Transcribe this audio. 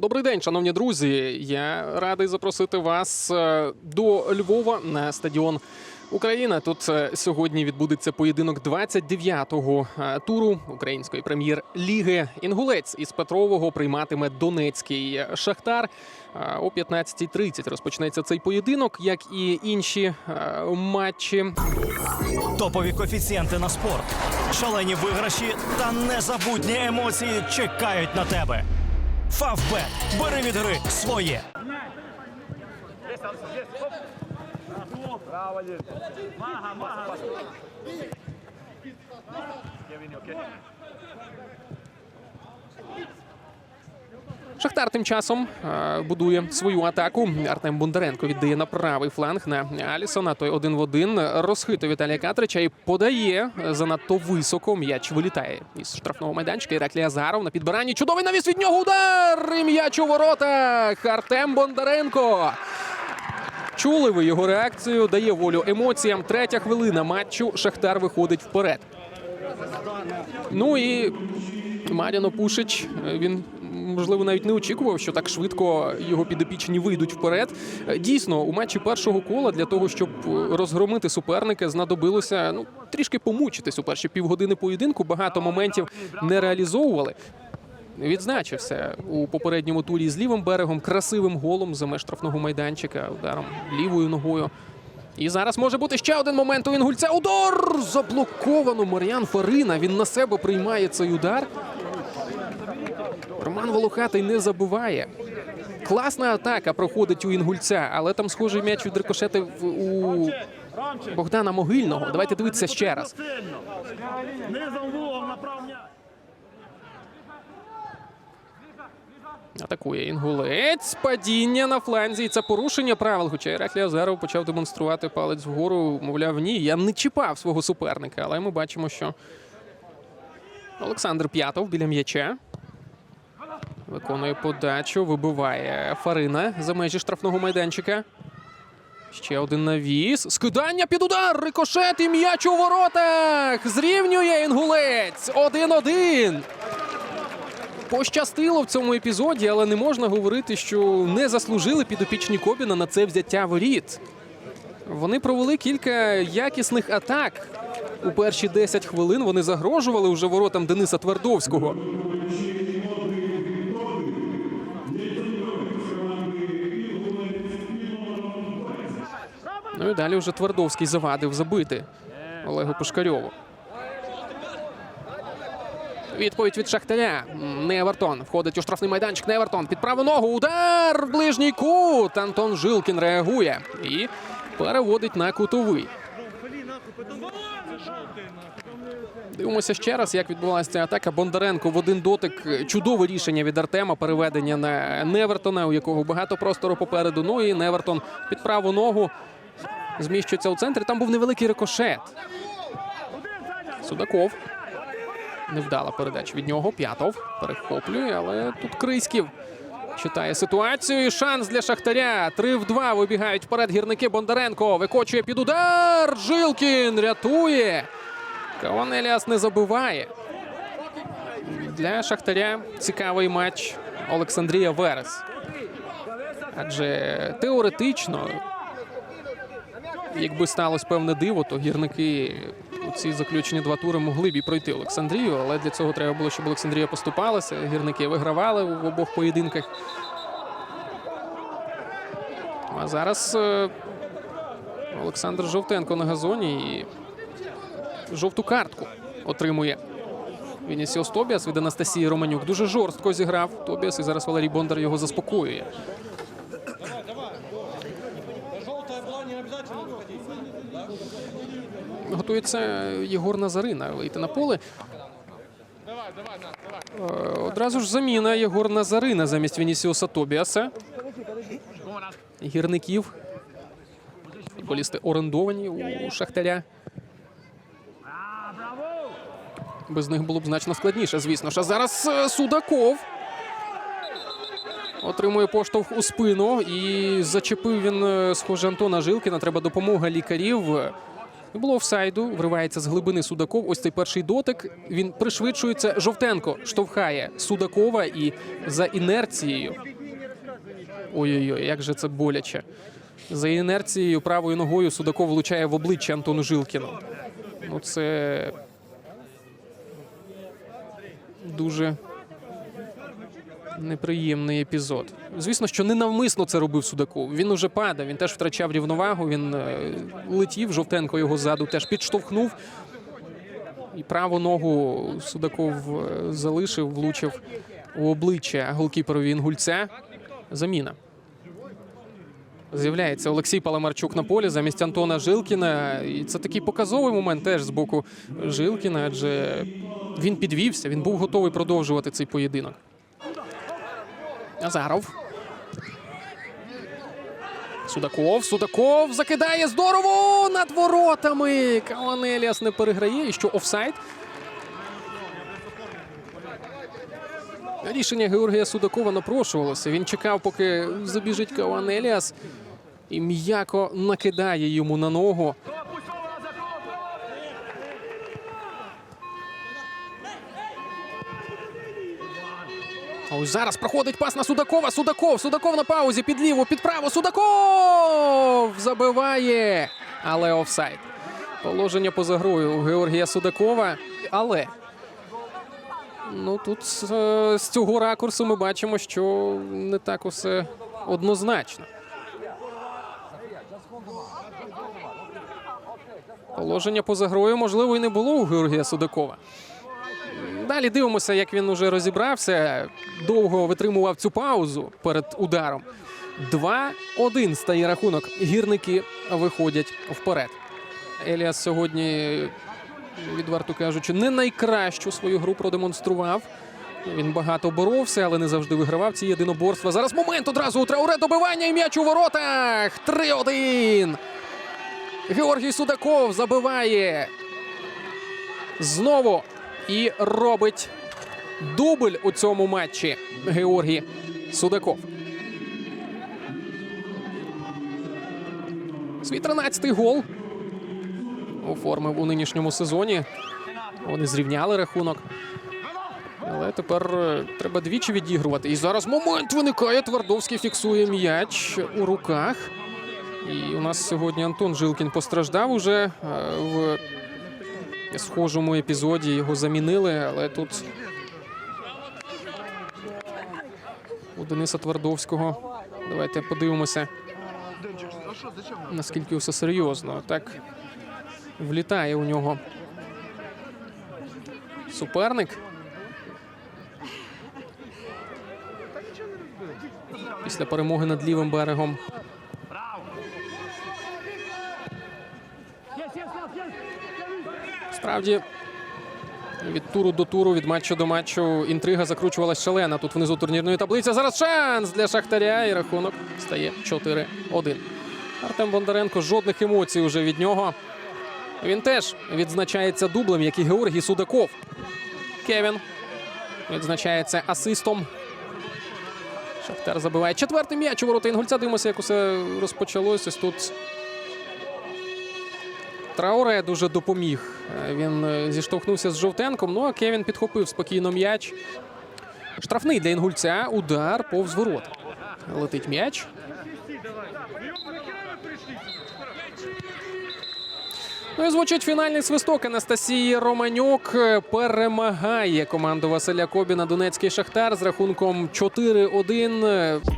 Добрий день, шановні друзі. Я радий запросити вас е, до Львова на стадіон Україна. Тут е, сьогодні відбудеться поєдинок 29-го е, туру української прем'єр-ліги. Інгулець із Петрового прийматиме Донецький Шахтар. О 15.30 розпочнеться цей поєдинок, як і інші матчі. Топові коефіцієнти на спорт, шалені виграші та незабутні емоції чекають на тебе. Фавбет. Бери від гри своє. Шахтар тим часом е, будує свою атаку. Артем Бондаренко віддає на правий фланг на Алісона. Той один в один розхитує Віталія Катрича і подає занадто високо. М'яч вилітає із штрафного майданчика. Іраклій Азаров на підбиранні. Чудовий навіс від нього удар! І м'яч у воротах. Артем Бондаренко. Чули ви його реакцію? Дає волю емоціям. Третя хвилина матчу. Шахтар виходить вперед. Ну і Маріно Пушич. е, Він можливо навіть не очікував, що так швидко його підопічні вийдуть вперед. Дійсно, у матчі першого кола для того, щоб е, розгромити суперника, знадобилося ну трішки помучитись у перші півгодини поєдинку. Багато моментів не реалізовували. Відзначився у попередньому турі з лівим берегом, красивим голом за меж штрафного майданчика, ударом лівою ногою. І зараз може бути ще один момент у Інгульця. Удар! Заблоковано Мар'ян Фарина. Він на себе приймає цей удар. Роман Волохатий не забуває. Класна атака проходить у Інгульця, але там схожий м'яч від рикошетив у Богдана Могильного. Давайте дивитися ще раз. Атакує інгулець. Падіння на фланзі. І це порушення правил. Хоча Іраклій Азаров почав демонструвати палець вгору. Мовляв, ні, я не чіпав свого суперника. Але ми бачимо, що Олександр П'ятов біля м'яча. Виконує подачу, вибиває Фарина за межі штрафного майданчика. Ще один навіс. Скидання під удар. Рикошет і м'яч у воротах. Зрівнює інгулець. 1-1. Пощастило в цьому епізоді, але не можна говорити, що не заслужили підопічні Кобіна на це взяття воріт. Вони провели кілька якісних атак. У перші 10 хвилин вони загрожували вже воротам Дениса Твардовського. Ну і далі вже Твардовський завадив забити Олегу Пушкарьову. Відповідь від Шахтаря. Невертон входить у штрафний майданчик. Невертон під праву ногу. Удар в ближній кут. Антон Жилкін реагує і переводить на кутовий. Дивимося ще раз, як відбулася ця атака. Бондаренко в один дотик. Чудове рішення від Артема. Переведення на Невертона, у якого багато простору попереду. Ну і Невертон під праву ногу зміщується у центрі. Там був невеликий рикошет. Судаков. Невдала передача від нього. П'ятов перехоплює, але тут Криськів читає ситуацію. І шанс для Шахтаря. 3 в 2 вибігають вперед гірники. Бондаренко викочує під удар. Жилкін рятує. Каван Еліас не забиває. Для Шахтаря цікавий матч Олександрія Верес. Адже теоретично, якби сталося певне диво, то гірники у ці заключені два тури могли б і пройти Олександрію, але для цього треба було, щоб Олександрія поступалася. Гірники вигравали в обох поєдинках. А зараз е, Олександр Жовтенко на газоні і жовту картку отримує. Вінісіос Тобіас від Анастасії Романюк дуже жорстко зіграв Тобіас, і зараз Валерій Бондар його заспокоює. Готується Єгор Назарина вийти на поле. Е, Одразу ж заміна Єгор Назарина замість Вінісіоса Тобіаса. Гірників. Футболісти орендовані у Шахтаря. Без них було б значно складніше, звісно. А зараз е, Судаков. Отримує поштовх у спину і зачепив він, е, схоже, Антона Жилкіна. Треба допомога лікарів. Не було офсайду, вривається з глибини Судаков. Ось цей перший дотик. Він пришвидшується. Жовтенко штовхає Судакова і за інерцією. Ой-ой-ой, як же це боляче. За інерцією правою ногою Судаков влучає в обличчя Антону Жилкіну. Ну, це дуже неприємний епізод. Звісно, що ненавмисно це робив Судаков. Він уже падав, він теж втрачав рівновагу, він е, летів, Жовтенко його ззаду теж підштовхнув. І праву ногу Судаков е, залишив, влучив у обличчя голкіперові Інгульця. Заміна. З'являється Олексій Паламарчук на полі замість Антона Жилкіна. І це такий показовий момент теж з боку Жилкіна, адже він підвівся, він був готовий продовжувати цей поєдинок. Азаров. Судаков. Судаков закидає здорово над воротами. Каонеліас не переграє. І що офсайд? Рішення Георгія Судакова напрошувалося. Він чекав, поки забіжить Каонеліас і м'яко накидає йому на ногу. Ось зараз проходить пас на Судакова. Судаков. Судаков на паузі під ліву, під праву. Судаков забиває. Але офсайд. Положення поза грою у Георгія Судакова. Але ну тут е, з цього ракурсу ми бачимо, що не так усе однозначно. Положення поза грою, можливо, і не було у Георгія Судакова. Далі дивимося, як він уже розібрався. Довго витримував цю паузу перед ударом. 2-1 стає рахунок. Гірники виходять вперед. Еліас сьогодні, відверто кажучи, не найкращу свою гру продемонстрував. Він багато боровся, але не завжди вигравав ці єдиноборства. Зараз момент одразу у Трауре добивання і м'яч у воротах. 3-1. Георгій Судаков забиває. Знову і робить дубль у цьому матчі Георгій Судаков. Свій 13-й гол оформив у нинішньому сезоні. Вони зрівняли рахунок. Але тепер е, треба двічі відігрувати. І зараз момент виникає. Твардовський фіксує м'яч у руках. І у нас сьогодні Антон Жилкін постраждав уже е, в схожому епізоді. Його замінили, але тут у Дениса Твардовського. Давайте подивимося, наскільки все серйозно. Так влітає у нього суперник. Після перемоги над лівим берегом Справді, від туру до туру, від матчу до матчу інтрига закручувалась шалена. Тут внизу турнірної таблиці. Зараз шанс для Шахтаря. І рахунок стає 4-1. Артем Бондаренко жодних емоцій уже від нього. Він теж відзначається дублем, як і Георгій Судаков. Кевін відзначається асистом. Шахтар забиває четвертий м'яч у ворота Інгульця. Дивимося, як усе розпочалося. Ось Тут Трауре дуже допоміг. Е, Він е, зіштовхнувся з Жовтенком. Ну а Кевін підхопив спокійно м'яч. Штрафний для Інгульця. Удар повз ворота. Летить м'яч. Ну і звучить фінальний свисток. Анастасії Романюк е, перемагає команду Василя Кобіна Донецький Шахтар з рахунком 4-1.